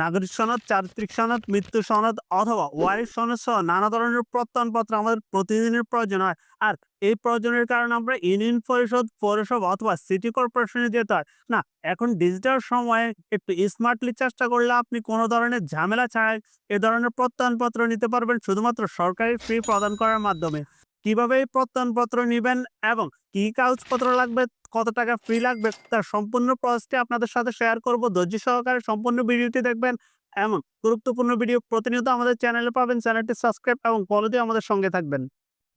নাগরিক সনদ, চারিত্রিক সনদ, মৃত্যু সনদ অথবা ওয়ারিশ সনদ সহ নানা ধরনের প্রত্যয়নপত্র আমাদের প্রতিদিনের প্রয়োজন হয়। আর এই প্রয়োজনের কারণে আমরা ইউনিয়ন পরিষদ, পৌরসভা অথবা সিটি কর্পোরেশনে যেতে হয়। না, এখন ডিজিটাল সময়ে একটু স্মার্টলি চেষ্টা করলে আপনি কোনো ধরনের ঝামেলা ছাড়াই এ ধরনের প্রত্যয়নপত্র নিতে পারবেন, শুধুমাত্র সরকারি ফি প্রদান করার মাধ্যমে। কীভাবে প্রত্যয়নপত্র নেবেন এবং কি কাগজপত্র লাগবে, কত টাকা ফ্রি লাগবে, তার সম্পূর্ণ প্রসেসটি আপনাদের সাথে শেয়ার করব। ধৈর্য সহকারে সম্পূর্ণ ভিডিওটি দেখবেন এমন গুরুত্বপূর্ণ ভিডিও প্রতিনিয়ত আমাদের চ্যানেলে পাবেন। চ্যানেলটি সাবস্ক্রাইব এবং ফলো দিয়ে আমাদের সঙ্গে থাকবেন।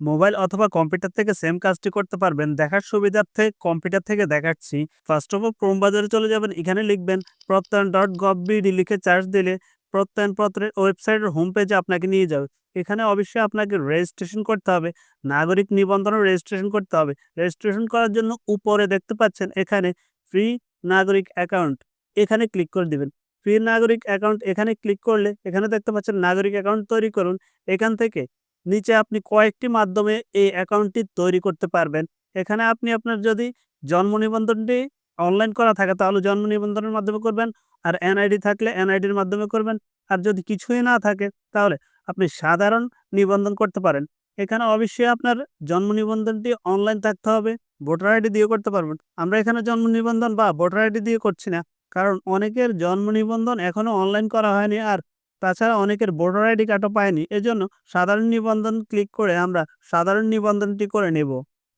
মোবাইল অথবা কম্পিউটার থেকে সেম কাজটি করতে পারবেন। দেখার সুবিধার্থে কম্পিউটার থেকে দেখাচ্ছি। ফার্স্ট অফ অল ক্রোম বাজারে চলে যাবেন। এখানে লিখবেন প্রত্যয়ন ডট গভ বিডি লিখে চার্জ দিলে প্রত্যয়নপত্রের ওয়েবসাইটের হোম পেজে আপনাকে নিয়ে যাবে। এখানে অবশ্যই আপনাকে রেজিস্ট্রেশন করতে হবে। নাগরিক নিবন্ধনও রেজিস্ট্রেশন করতে হবে। রেজিস্ট্রেশন করার জন্য উপরে দেখতে পাচ্ছেন এখানে ফ্রি নাগরিক অ্যাকাউন্ট এখানে ক্লিক করে দিবেন। ফ্রি নাগরিক অ্যাকাউন্ট এখানে ক্লিক করলে এখানে দেখতে পাচ্ছেন নাগরিক অ্যাকাউন্ট তৈরি করুন। এখান থেকে নিচে আপনি কয়েকটি মাধ্যমে এই অ্যাকাউন্টটি তৈরি করতে পারবেন। এখানে আপনি আপনার যদি জন্ম নিবন্ধনটি অনলাইন করা থাকে তাহলে জন্ম নিবন্ধনের মাধ্যমে করবেন। আর এনআইডি থাকলে এনআইডির মাধ্যমে করবেন। আর যদি কিছুই না থাকে তাহলে আপনি সাধারণ নিবন্ধন করতে পারেন। এখানে অবশ্যই আপনার জন্ম নিবন্ধনটি অনলাইন থাকতে হবে, ভোটার আইডি দিয়ে করতে পারবেন। আমরা এখানে জন্ম নিবন্ধন বা ভোটার আইডি দিয়ে করছি না, কারণ অনেকের জন্ম নিবন্ধন এখনও অনলাইন করা হয়নি আর তাছাড়া অনেকের ভোটার আইডি কার্ডও পায়নি। এজন্য সাধারণ নিবন্ধন ক্লিক করে আমরা সাধারণ নিবন্ধনটি করে নেব।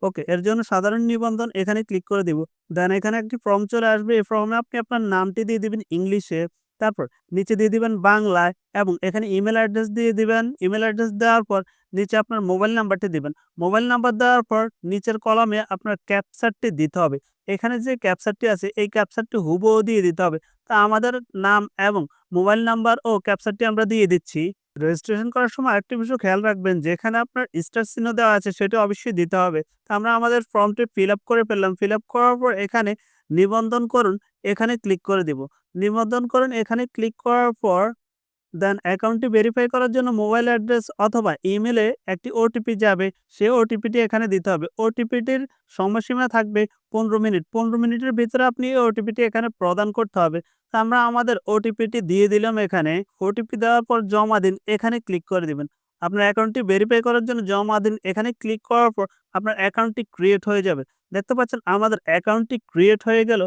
ওকে এর জন্য সাধারণ নিবন্ধন এখানে ক্লিক করে দিব। দেন এখানে একটি ফর্ম চলে আসবে। এই ফর্মে আপনি আপনার নামটি দিয়ে দিবেন ইংলিশে। তারপর নিচে দিয়ে দিবেন বাংলায় এবং এখানে ইমেল অ্যাড্রেস দিয়ে দিবেন। ইমেল অ্যাড্রেস দেওয়ার পর নিচে আপনার মোবাইল নাম্বারটি দিবেন। মোবাইল নাম্বার দেওয়ার পর নিচের কলমে আপনার ক্যাপচারটি দিতে হবে। এখানে যে ক্যাপচারটি আছে, এই ক্যাপচারটি হুবহু দিয়ে দিতে হবে। তা আমাদের নাম এবং মোবাইল নাম্বার ও ক্যাপচারটি আমরা দিয়ে দিচ্ছি। রেজিস্ট্রেশন করার সময় আরেকটি বিষয় খেয়াল রাখবেন, যেখানে আপনার স্টার চিহ্ন দেওয়া আছে সেটা অবশ্যই দিতে হবে। তা আমরা আমাদের ফর্মটি ফিল আপ করে ফেললাম। ফিল আপ করার পর এখানে নিবন্ধন করুন, এখানে ক্লিক করে দিব। নিবন্ধন করুন, এখানে ক্লিক করার পর দেন অ্যাকাউন্টটি ভেরিফাই করার জন্য মোবাইল অ্যাড্রেস অথবা ইমেলে একটি ওটিপি যাবে। সে ওটিপিটি এখানে দিতে হবে। ওটিপিটির সময়সীমা থাকবে পনেরো মিনিট। পনেরো মিনিটের ভিতরে আপনি এই ওটিপিটি এখানে প্রদান করতে হবে। আমরা আমাদের ওটিপিটি দিয়ে দিলাম এখানে। ওটিপি দেওয়ার পর জমা দিন, এখানে ক্লিক করে দিবেন। আপনার অ্যাকাউন্টটি ভেরিফাই করার জন্য জমা দিন, এখানে ক্লিক করার পর আপনার অ্যাকাউন্টটি ক্রিয়েট হয়ে যাবে। দেখতে পাচ্ছেন, আমাদের অ্যাকাউন্টটি ক্রিয়েট হয়ে গেল।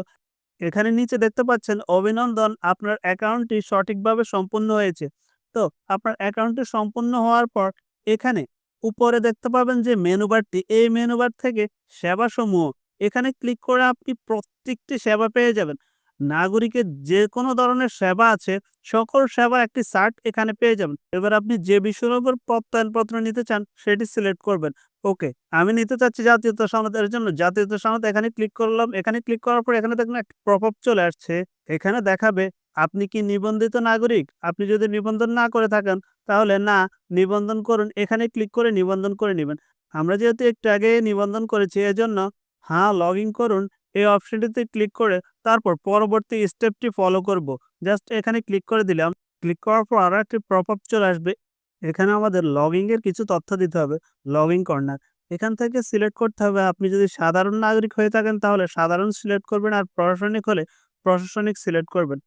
এখানে নিচে দেখতে পাচ্ছেন অভিনন্দন, আপনার অ্যাকাউন্টটি সঠিকভাবে সম্পূর্ণ হয়েছে। তো আপনার অ্যাকাউন্টটি সম্পূর্ণ হওয়ার পর এখানে উপরে দেখতে পাবেন যে মেনু বারটি এই মেনু বার থেকে সেবা সমূহ এখানে ক্লিক করে আপনি প্রত্যেকটি সেবা পেয়ে যাবেন। নাগরিকের যে কোনো ধরনের সেবা আছে, সকল সেবা একটি সার্ট এখানে পেয়ে যাবেন। এবার আপনি যে বিষয়ের উপর প্রত্যয়নপত্র নিতে চান, সেটি সিলেক্ট করবেন। ওকে, আমি নিতে চাচ্ছি জাতীয়তা সনদ এর জন্য। জাতীয়তা সনদ এখানে ক্লিক করলাম। এখানে ক্লিক করার পর এখানে দেখুন একটা পপ আপ চলে আসছে। এখানে দেখাবে, আপনি কি নিবন্ধিত নাগরিক? আপনি যদি নিবন্ধন না করে থাকেন, তাহলে না, নিবন্ধন করুন। এখানে ক্লিক করে নিবন্ধন করে নেবেন। আমরা যেহেতু একটু আগে নিবন্ধন করেছি, এজন্য হ্যাঁ লগ ইন করুন। এই অপশনটিতে ক্লিক করে তারপর পরবর্তী স্টেপটি ফলো করব। জাস্ট এখানে ক্লিক করে দিলাম। ক্লিক করার পর আরও একটি পপ আপ চলে আসবে। এখানে আমাদের লগইন এর কিছু তথ্য দিতে হবে। লগইন কর্নার এখান থেকে সিলেক্ট করতে হবে। আপনি যদি সাধারণ নাগরিক হয়ে থাকেন, তাহলে সাধারণ সিলেক্ট করবেন আর প্রশাসনিক হলে প্রশাসনিক সিলেক্ট করবেন।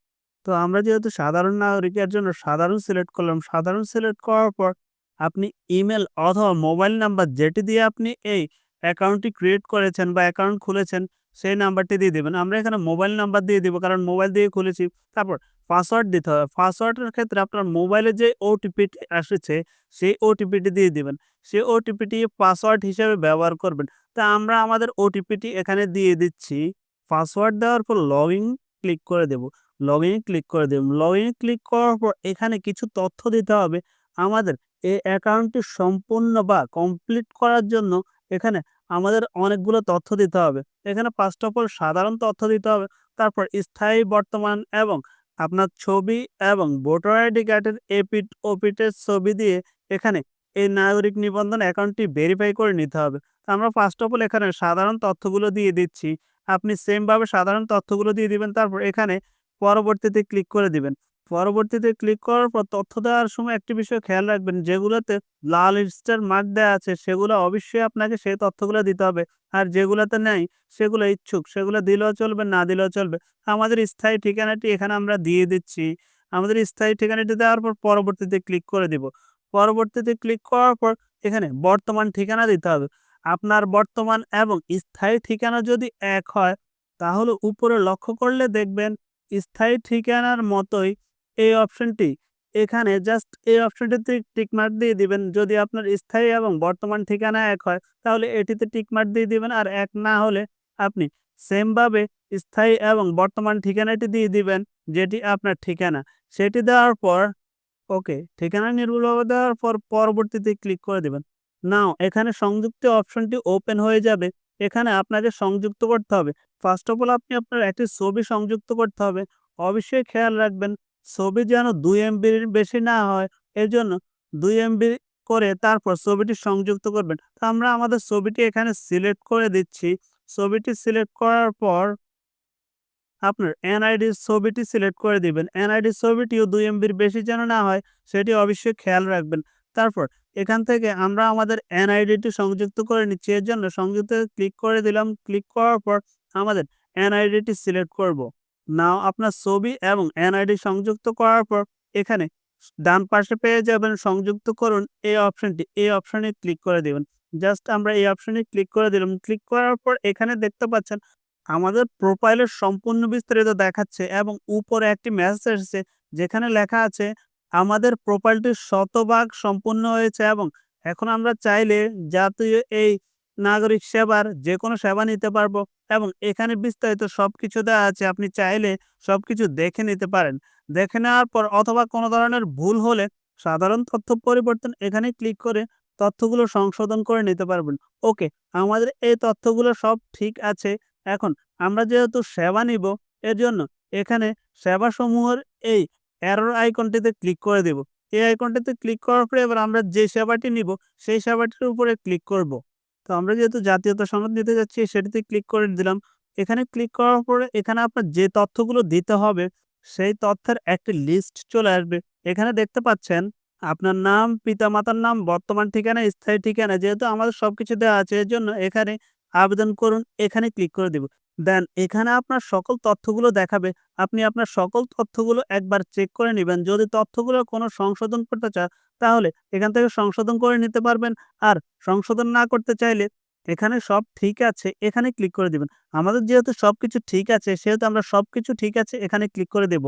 তো আমরা যেহেতু সাধারণ নাগরিকের জন্য সাধারণ সিলেক্ট করলাম, সাধারণ সিলেক্ট করার পর আপনি ইমেল অথবা মোবাইল নাম্বার যেটি দিয়ে আপনি এই অ্যাকাউন্টটি ক্রিয়েট করেছেন বা অ্যাকাউন্ট খুলেছেন, সেই নাম্বারটি দিয়ে দেবেন। আমরা এখানে মোবাইল নাম্বার দিয়ে দিব, কারণ মোবাইল দিয়ে খুলেছি। তারপর পাসওয়ার্ড দিতে হবে। পাসওয়ার্ডের ক্ষেত্রে আপনার মোবাইলে যে ওটিপিটি আসছে, সেই ওটিপিটি দিয়ে দিবেন। সেই ওটিপিটি পাসওয়ার্ড হিসেবে ব্যবহার করবেন। তা আমরা আমাদের ওটিপিটি এখানে দিয়ে দিচ্ছি। পাসওয়ার্ড দেওয়ার পর লগ ইন ক্লিক করে দেব। লগ ইন ক্লিক করে দেব। লগ ইন ক্লিক করার পর এখানে কিছু তথ্য দিতে হবে। আমাদের এই অ্যাকাউন্টটি সম্পূর্ণ বা কমপ্লিট করার জন্য এখানে আমাদের অনেকগুলো তথ্য দিতে হবে। এখানে ফার্স্ট অফ অল সাধারণ তথ্য দিতে হবে। তারপর স্থায়ী বর্তমান এবং আপনার ছবি এবং ভোটার আইডি কার্ডের এপিট ওপিটের ছবি দিয়ে এখানে এই নাগরিক নিবন্ধন অ্যাকাউন্টটি ভেরিফাই করে নিতে হবে। আমরা ফার্স্ট অফ অল এখানে সাধারণ তথ্যগুলো দিয়ে দিচ্ছি। আপনি সেমভাবে সাধারণ তথ্যগুলো দিয়ে দিবেন, তারপর এখানে পরবর্তীতে ক্লিক করে দিবেন। পরবর্তীতে ক্লিক করার পর তথ্য দেওয়ার সময় একটি বিষয় খেয়াল রাখবেন, যেগুলোতে লাল স্টার মার্ক দেওয়া আছে, সেগুলো অবশ্যই আপনাকে সেই তথ্যগুলো দিতে হবে। আর যেগুলোতে নেই, সেগুলো ইচ্ছুক, সেগুলো দিলেও চলবে, না দিলেও চলবে। আমাদের স্থায়ী ঠিকানাটি এখানে আমরা দিয়ে দিচ্ছি। আমাদের স্থায়ী ঠিকানাটি দেওয়ার পর পরবর্তীতে ক্লিক করে দিব। পরবর্তীতে ক্লিক করার পর এখানে বর্তমান ঠিকানা দিতে হবে। আপনার বর্তমান এবং স্থায়ী ঠিকানা যদি এক হয়, তাহলে উপরে লক্ষ্য করলে দেখবেন, স্থায়ী ঠিকানার মতোই এই অপশনটি, এখানে জাস্ট এই অপশনটিতে টিকমার্ক দিয়ে দিবেন। যদি আপনার স্থায়ী এবং বর্তমান ঠিকানা এক হয়, তাহলে এটিতে টিকমার্ক দিয়ে দিবেন। আর এক না হলে আপনি সেমভাবে স্থায়ী এবং বর্তমান ঠিকানাটি দিয়ে দিবেন, যেটি আপনার ঠিকানা। সেটি দেওয়ার পর ওকে ঠিকানা নির্ভুলভাবে দেওয়ার পর পরবর্তীতে ক্লিক করে দেবেন। নাও এখানে সংযুক্ত অপশনটি ওপেন হয়ে যাবে। এখানে আপনাকে সংযুক্ত করতে হবে। ফার্স্ট অফ অল আপনি আপনার একটি ছবি সংযুক্ত করতে হবে। অবশ্যই খেয়াল রাখবেন ছবি যেন দুই এমবির বেশি না হয় এর জন্য দুই এমবি করে তারপর ছবিটি সংযুক্ত করবেন। তো আমরা আমাদের ছবিটি এখানে সিলেক্ট করে দিচ্ছি। ছবিটি সিলেক্ট করার পর আপনার এনআইডি ছবিটি সিলেক্ট করে দিবেন। এনআইডি ছবিটিও দুই এমবির বেশি যেন না হয়, সেটি অবশ্যই খেয়াল রাখবেন। তারপর এখান থেকে আমরা আমাদের এনআইডিটি সংযুক্ত করে নিচ্ছি। এর জন্য সংযুক্ত ক্লিক করে দিলাম। ক্লিক করার পর আমাদের এনআইডিটি সিলেক্ট করব। নাও আপনার ছবি এবং এনআইডি সংযুক্ত করার পর এখানে ডান পাশে পেয়ে যাবেন, সংযুক্ত করুন এই অপশনটি। এই অপশনে ক্লিক করে দিবেন। জাস্ট আমরা এই অপশনে ক্লিক করে দিলাম। ক্লিক করার পর এখানে দেখতে পাচ্ছেন, আমাদের প্রোফাইলের সম্পূর্ণ বিস্তারিত দেখাচ্ছে এবং উপরে একটি মেসেজ এসেছে যেখানে লেখা আছে, আমাদের প্রোফাইলটি শতভাগ সম্পূর্ণ হয়েছে এবং এখন আমরা চাইলে জাতীয় এই নাগরিক সেবার যে কোনো সেবা নিতে পারব এবং এখানে বিস্তারিত সব কিছু দেওয়া আছে। আপনি চাইলে সব কিছু দেখে নিতে পারেন। দেখে নেওয়ার পর অথবা কোনো ধরনের ভুল হলে সাধারণ তথ্য পরিবর্তন এখানে ক্লিক করে তথ্যগুলো সংশোধন করে নিতে পারবেন। ওকে, আমাদের এই তথ্যগুলো সব ঠিক আছে। এখন আমরা যেহেতু সেবা নিব এর জন্য এখানে সেবাসমূহের এই অ্যারোর আইকনটিতে ক্লিক করে দেব। এই আইকনটিতে ক্লিক করার পরে এবার আমরা যে সেবাটি নিব, সেই সেবাটির উপরে ক্লিক করব। তো আমরা যেহেতু জাতীয়তা সনদ নিতে যাচ্ছি, সেটিতে ক্লিক করে দিলাম। এখানে ক্লিক করার পরে এখানে আপনার যে তথ্যগুলো দিতে হবে, সেই তথ্যের একটি লিস্ট চলে আসবে। এখানে দেখতে পাচ্ছেন, আপনার নাম, পিতামাতার নাম, বর্তমান ঠিকানা, স্থায়ী ঠিকানা, যেহেতু আমাদের সবকিছু দেওয়া আছে এর জন্য এখানে আবেদন করুন, এখানে ক্লিক করে দিব। দেন এখানে আপনার সকল তথ্যগুলো দেখাবে। আপনি আপনার সকল তথ্যগুলো একবার চেক করে নেবেন। যদি তথ্যগুলো কোনো সংশোধন করতে চান, তাহলে এখান থেকে সংশোধন করে নিতে পারবেন। আর সংশোধন না করতে চাইলে এখানে সব ঠিক আছে, এখানে ক্লিক করে দিবেন। আমাদের যেহেতু সব কিছু ঠিক আছে, সেহেতু আমরা সব কিছু ঠিক আছে, এখানে ক্লিক করে দেব।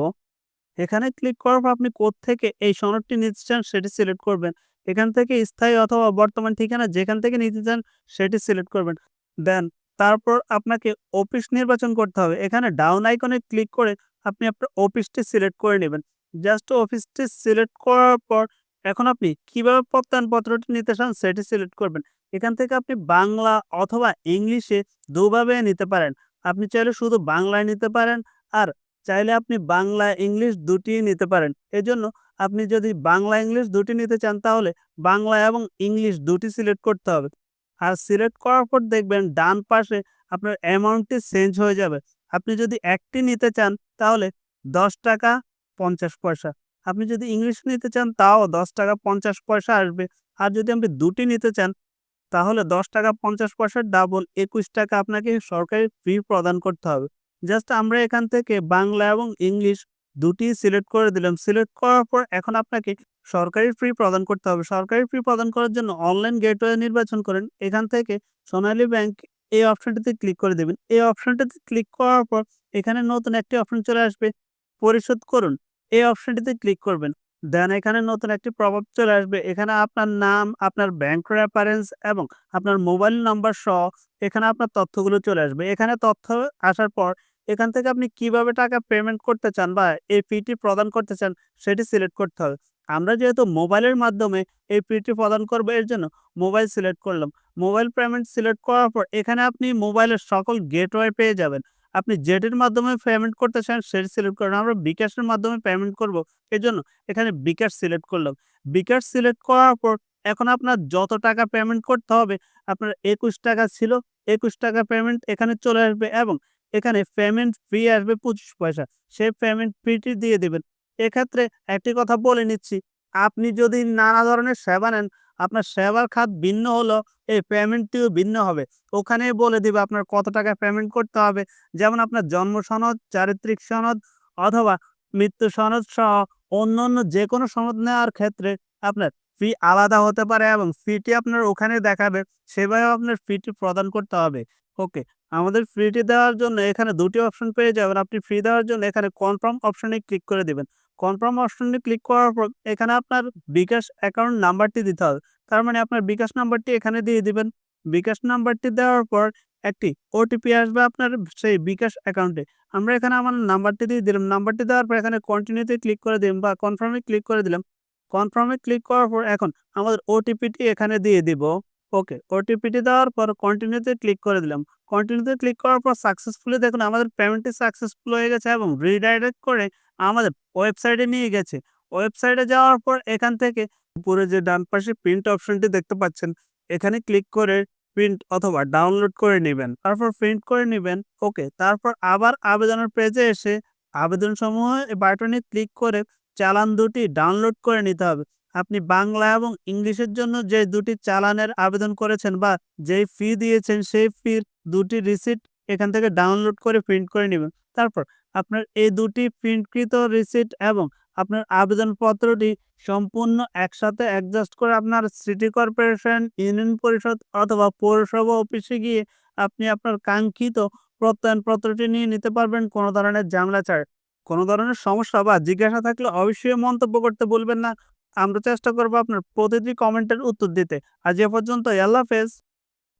এখানে ক্লিক করার পর আপনি থেকে এই সনদটি নিতে চান, সেটি সিলেক্ট করবেন। এখান থেকে স্থায়ী অথবা বর্তমান ঠিকানা যেখান থেকে নিতে চান, সেটি সিলেক্ট করবেন। দেন তারপর আপনাকে অফিস নির্বাচন করতে হবে। এখানে ডাউন আইকনে ক্লিক করে আপনি আপনার অফিসটি সিলেক্ট করে নেবেন। জাস্ট অফিসটি সিলেক্ট করার পর এখন আপনি কীভাবে প্রত্যয়নপত্রটি নিতে চান সেটি সিলেক্ট করবেন। এখান থেকে আপনি বাংলা অথবা ইংলিশে দুভাবে নিতে পারেন। আপনি চাইলে শুধু বাংলায় নিতে পারেন আর চাইলে আপনি বাংলা, ইংলিশ দুটি নিতে পারেন। এজন্য আপনি যদি বাংলা, ইংলিশ দুটি নিতে চান তাহলে বাংলা এবং ইংলিশ দুটি সিলেক্ট করতে হবে। আর সিলেক্ট করার পর দেখবেন ডান পাশে আপনার অ্যামাউন্টটি চেঞ্জ হয়ে যাবে। আপনি যদি একটি নিতে চান, তাহলে দশ টাকা পঞ্চাশ পয়সা। আপনি যদি ইংলিশ নিতে চান, তাও দশ টাকা পঞ্চাশ পয়সা আসবে। আর যদি আপনি দুটি নিতে চান, তাহলে দশ টাকা পঞ্চাশ পয়সার ডাবল একুশ টাকা আপনাকে সরকারি ফি প্রদান করতে হবে। জাস্ট আমরা এখান থেকে বাংলা এবং ইংলিশ দুটি সিলেক্ট করে দিলাম। সিলেক্ট করার পর এখন আপনাকে সরকারি ফি প্রদান করতে হবে। সরকারি ফি প্রদান করার জন্য অনলাইন গেটওয়ে নির্বাচন করেন। এখান থেকে সোনালী ব্যাংক এই অপশনটিতে ক্লিক করে দেবেন। এই অপশনটিতে ক্লিক করার পর এখানে নতুন একটি অপশন চলে আসবে, পরিশোধ করুন। এই অপশনটিতে ক্লিক করবেন। দেন এখানে নতুন একটি প্রভাব চলে আসবে। এখানে আপনার নাম, আপনার ব্যাংক রেফারেন্স এবং আপনার মোবাইল নাম্বার সহ এখানে আপনার তথ্যগুলো চলে আসবে। এখানে তথ্য আসার পর এখান থেকে আপনি কীভাবে টাকা পেমেন্ট করতে চান বা এই ফিটি প্রদান করতে চান, সেটি সিলেক্ট করতে হবে। আমরা যেহেতু মোবাইলের মাধ্যমে এই ফিটি প্রদান করব, এর জন্য মোবাইল সিলেক্ট করলাম। মোবাইল পেমেন্ট সিলেক্ট করার পর এখানে আপনি মোবাইলের সকল গেটওয়ে পেয়ে যাবেন। আপনি জেটের মাধ্যমে পেমেন্ট করতে চান, সেটি সিলেক্ট করুন। আমরা বিকাশের মাধ্যমে পেমেন্ট করব এই জন্য এখানে বিকাশ সিলেক্ট করলাম। বিকাশ সিলেক্ট করার পর এখন আপনার যত টাকা পেমেন্ট করতে হবে, আপনার একুশ টাকা ছিল, একুশ টাকা পেমেন্ট এখানে চলে আসবে এবং এখানে পেমেন্ট ফি আসবে পঁচিশ পয়সা। সেই পেমেন্ট ফিটি দিয়ে দেবেন। এক্ষেত্রে একটি কথা বলে নিচ্ছি, আপনি যদি নানা ধরনের সেবা নেন, আপনার সেবার খাত ভিন্ন হলো, এই পেমেন্টটিও ভিন্ন হবে। ওখানে বলে দিবে আপনার কত টাকা পেমেন্ট করতে হবে। যেমন আপনার জন্ম সনদ, চারিত্রিক সনদ, অথবা মৃত্যু সনদ সহ অন্য অন্য যে কোনো সনদ নেওয়ার ক্ষেত্রে আপনার ফি আলাদা হতে পারে এবং ফিটি আপনার ওখানে দেখাবে। সেভাবে আপনার ফিটি প্রদান করতে হবে। ওকে আমাদের ফ্রিটি দেওয়ার জন্য এখানে দুটি অপশন পেয়ে যাবেন। আপনি ফ্রি দেওয়ার জন্য এখানে কনফার্ম অপশনে ক্লিক করে দিবেন। কনফার্ম অপশনে ক্লিক করার পর এখানে আপনার বিকাশ অ্যাকাউন্ট নাম্বারটি দিতে হবে। তার মানে আপনার বিকাশ নাম্বারটি এখানে দিয়ে দিবেন। বিকাশ নাম্বারটি দেওয়ার পর একটি ওটিপি আসবে আপনার সেই বিকাশ অ্যাকাউন্টে আমরা এখানে আমার নাম্বারটি দিয়ে দিলাম। নাম্বারটি দেওয়ার পর এখানে কন্টিনিউতে ক্লিক করে দিলাম বা কনফার্মে ক্লিক করে দিলাম। কনফার্মে ক্লিক করার পর এখন আমাদের ওটিপিটি এখানে দিয়ে দিব। ওকে ওটিপিটি দেওয়ার পর কন্টিনিউতে ক্লিক করে দিলাম। কন্টিনিউতে ক্লিক করার পর সাকসেসফুলি দেখুন আমাদের পেমেন্টটি সাকসেসফুল হয়ে গেছে এবং রিডাইরেক্ট করে আমাদের ওয়েবসাইটে নিয়ে গেছে। ওয়েবসাইটে যাওয়ার পর এখান থেকে উপরে যে ডান পাশে প্রিন্ট অপশনটি দেখতে পাচ্ছেন, এখানে ক্লিক করে প্রিন্ট অথবা ডাউনলোড করে নেবেন। তারপর প্রিন্ট করে নেবেন, ওকে, তারপর আবার আবেদনের পেজে এসে আবেদন সমূহ বাটনে ক্লিক করে চালান দুটি ডাউনলোড করে নিতে হবে। আপনি বাংলা এবং ইংলিশের জন্য যে দুটি চালানের আবেদন করেছেন বা যেই ফি দিয়েছেন সেই ফির দুটি রিসিট এখান থেকে ডাউনলোড করে প্রিন্ট করে নেবেন। তারপর আপনার এই দুটি প্রিন্টকৃত রিসিট এবং আপনার আবেদনপত্রটি সম্পূর্ণ একসাথে অ্যাডজাস্ট করে আপনার সিটি কর্পোরেশন ইউনিয়ন পরিষদ অথবা পৌরসভা অফিসে গিয়ে আপনি আপনার কাঙ্ক্ষিত প্রত্যয়নপত্রটি নিয়ে নিতে পারবেন। কোনো ধরনের জামলা ছাড়া। কোনো ধরনের সমস্যা বা জিজ্ঞাসা থাকলে অবশ্যই মন্তব্য করতে বলবেন না। আমরা চেষ্টা করব আপনার প্রতিটি কমেন্টের উত্তর দিতে। আজ এ পর্যন্ত আল্লাহ হাফেজ।